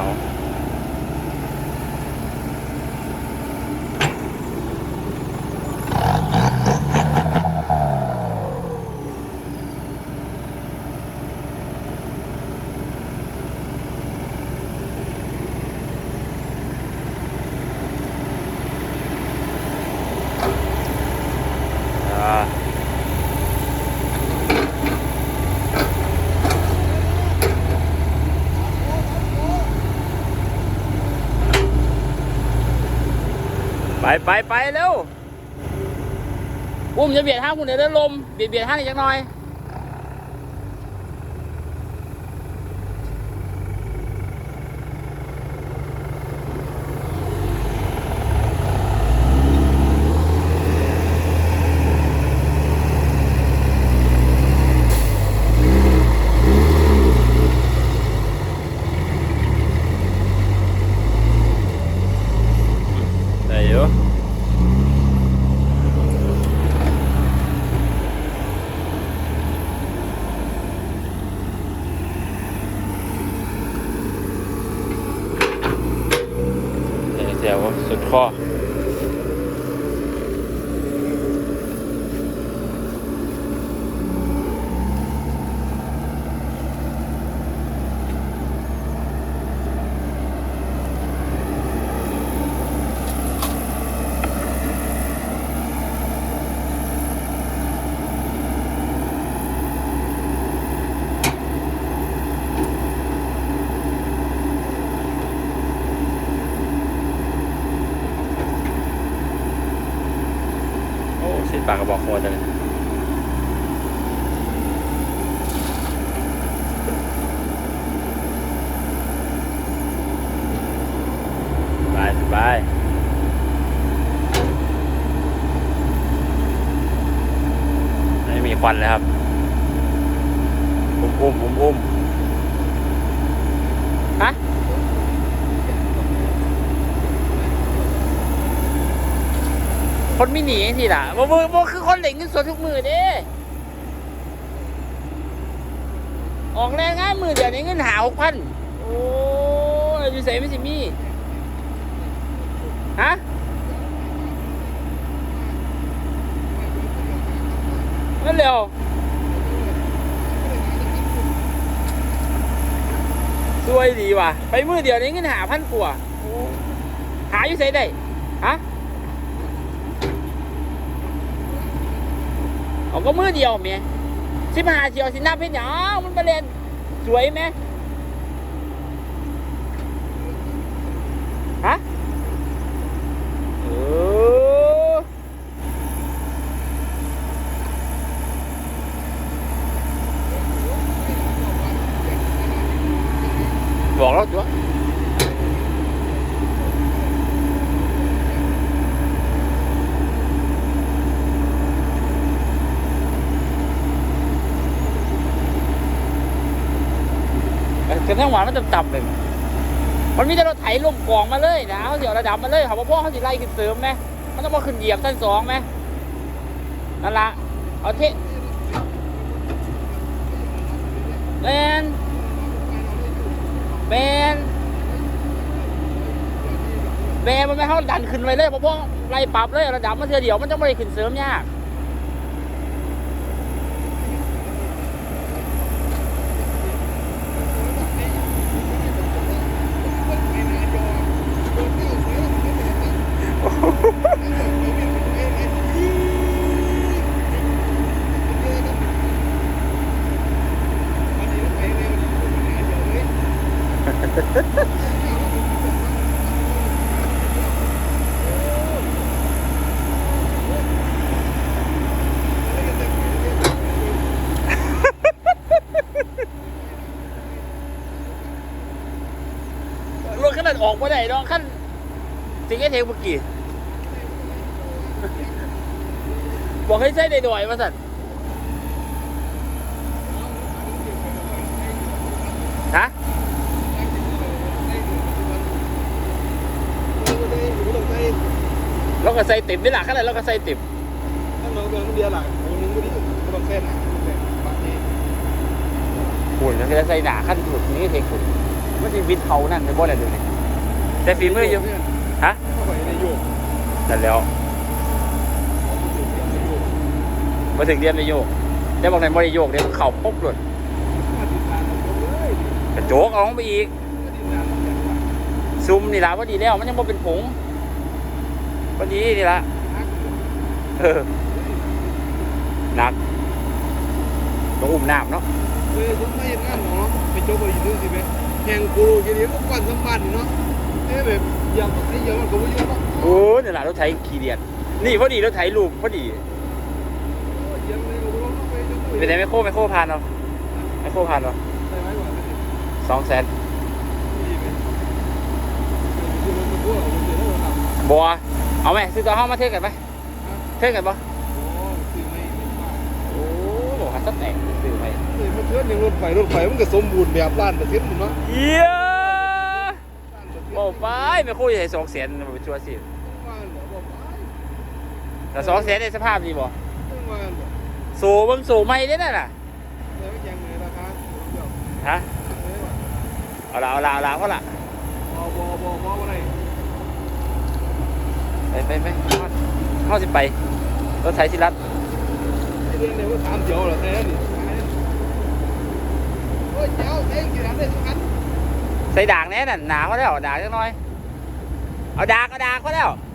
มา ไปไปไปเร็วอุ้มจะเบียดห้างคุณเดี๋ยวได้ลมเบียดเบียดห้างอีกจักหน่อย ได้อยู่ เดี๋ ปากกระบอกโคตรเลยไปไปไม่มีควันเลยครับอุ้มอุ้มอุ้มอุ้มฮะ คนไม่หนีทีล่ะบ่บ่บ่คือคนเหล่งเงินสดทุกมือเด้ออกแรงงานมือเดี๋ยวนี้เงินหาหกพันโอ้ยอยู่ใส่ไม่สิมีฮะนั่นเร็วสวยดีว่ะ ไปมือเดียวนี้เงินหาพันกว่าหาอยู่ใส่ได้ฮะ เอาก็มือเดียวเมียสิบห้าเชียวสินับเป็นหยังมันประเด็นสวยไหมฮะเออบอกแล้วจ้ะ กระทั่งหวานมันต่ำๆเลยมันมีแต่เราไถลงกล่องมาเลยนะเขาเสียระดับมาเลยเขาบอกพ่อเขาสิไล่ขึ้นเสริมไหมมันต้องมาขึ้นเหยียบชั้นสองไหมนั่นละเอาเทแมนแมนแมนมันไม่เขาดันขึ้นไปเลยเพราะพ่อไล่ปรับเลยระดับมันเทียเดียวมันจะไม่ได้ขึ้นเสริมยาก รถขนาดออกมาได้เนาะขั้นสิงไอ้เทงเมื่อกี้ บอกให้ใช้ได้หน่อยมาสัต เราก็ใส่ติ่มนี่แหละขนาดเราก็ใส่ติ่มถ้าเราเดินคนเดียวหลังคนนึงก็ที่ก็ต้องเส้นนะบางทีหุ่นมันจะใส่หนาขั้นถูกนี้เทงหุ่นมันจะวินเขานั่นในบ่ได้ดูนี่แต่ฝีมืออยู่ฮะเข้าไปในโยกแต่แล้วมาถึงเรียนในโยกแต่บางในบ่ได้โยกเดี๋ยวเข่าปุ๊บหลุดกระโจกเอาลงไปอีก ซุมนี่ละพอดีแล้วมันยังบ่เป็นผง พอดีนี่ละเออหนักต้องอุ้มน้ำเนาะเฮ้ยผมไม่เห็นงานเนาะไปโจบริษัทสิเว้ยแข่งกูกินนี้ก็กวนสมบัติเนาะเอ้แบบยังไอ้ยังมันก็ไม่ยุ่งเนาะโอ้นี่ละรถไถขี่เดียดนี่พอดีรถไถลูกพอดียังไม่รู้ว่าไปจะคุยเป็นไงไม่โค้ไม่โค้พานเนาะไม่โค้พานเนาะได้ไหมวะสองแสนดีไหมคือมันเป็นพวกเราเป็นเรื่องอะไรบัว เอาไหมซื้อตัวห้องมาเทสกันไหมเทสกันปะโอ้คือไม่ไม่ว่าโอ้โหหัดสักแตกซื้อไปเฮ้ยมันเทือนอย่างรถไฟรถไฟมันก็สมบูรณ์แบบล้านเปอร์เซ็นต์เนาะเยี่ยล้านเปอร์เซ็นต์โอ้ไปไม่โค้ใส่สองแสนมาเป็นชัวร์สิว่าเหรอบอกไปแต่สองแสนในสภาพดีบ่ต้องว่าเหรอโซเบิ่งโซไม่ได้น่ะน่ะแต่ว่ายังไงราคาเดี๋ยวฮะเอ้ยว่ะเอาละเอาละเอาละเพราะละบอบอบอบออะไร ไปไปไปเข้าสิไป รถไถสิรัดไอ้เรื่องเนี่ยว่าถามเดียวเหรอแต่นี่โอ้ยเจ้าเองกี่ร้านได้สักคันใส่ด่างแน่น่ะหนาเขาแล้วด่างจังน้อย เอาดากเอาดากเขาแล้วเ